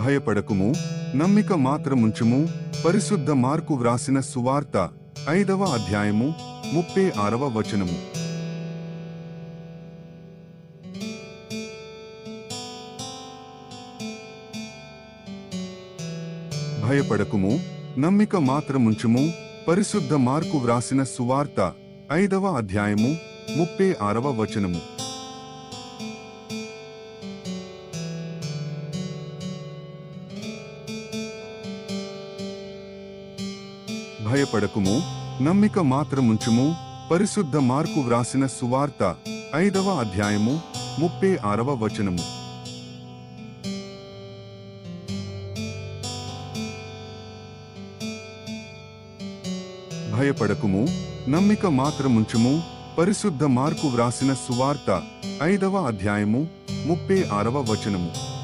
భయపడకుము నమ్మిక మాత్రముంచుము పరిశుద్ధ మార్కు వ్రాసిన సువార్త ఐదవ అధ్యాయము ముప్పై ఆరవ వచనము. భయపడకుము నమ్మిక మాత్రముంచుము పరిశుద్ధ మార్కు వ్రాసిన సువార్త ఐదవ అధ్యాయము ముప్పై ఆరవ వచనము. భయపడకుము నమ్మిక మాత్రముంచుము పరిశుద్ధ మార్కు వ్రాసిన సువార్త ఐదవ అధ్యాయము ముప్పై ఆరవ వచనము. భయపడకుము నమ్మిక మాత్రముంచుము పరిశుద్ధ మార్కు వ్రాసిన సువార్త ఐదవ అధ్యాయము ముప్పై ఆరవ వచనము.